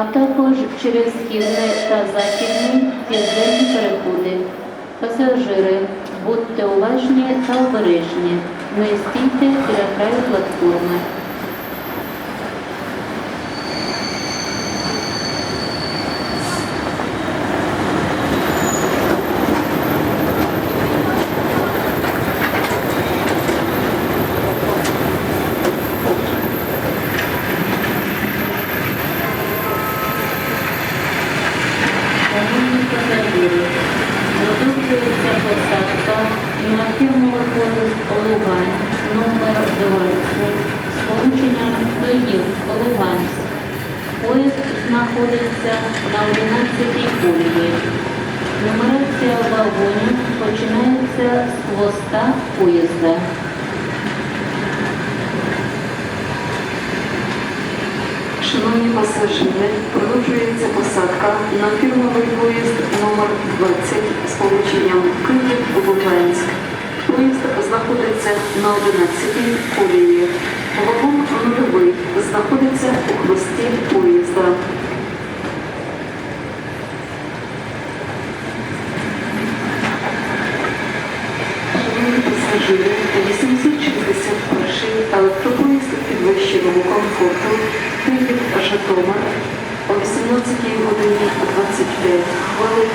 а також через східний та західний південні переходи. Пасажири, будьте уважні та обережні. Не стійте біля краю платформи. Шановні пасажири, продовжується посадка на фірмовий поїзд Лугань номер 20 з полученням Київ Луганськ. Поїзд знаходиться на 11-й колії. Нумерація вагонів починається з хвоста поїзда. Шановні пасажири, продовжується посадка на фірмовий поїзд номер 20 з полученням Київ-Луганськ. Поїзд знаходиться на 11-й колії. Вагон нульовий знаходиться у хвості поїзда. Шановні пасажири, 861 електропоїзд підвищеного комфорту Київ Житомир о 18 годині 25 хвилин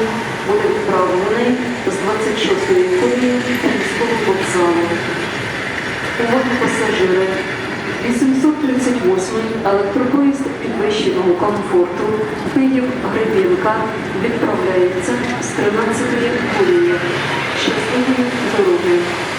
буде відправлений з 26-ї колії Київського вокзалу. Увага пасажири! 838 електропоїзд підвищеного комфорту Київ Гребінка відправляється з 13-ї колії. Щасливої дороги!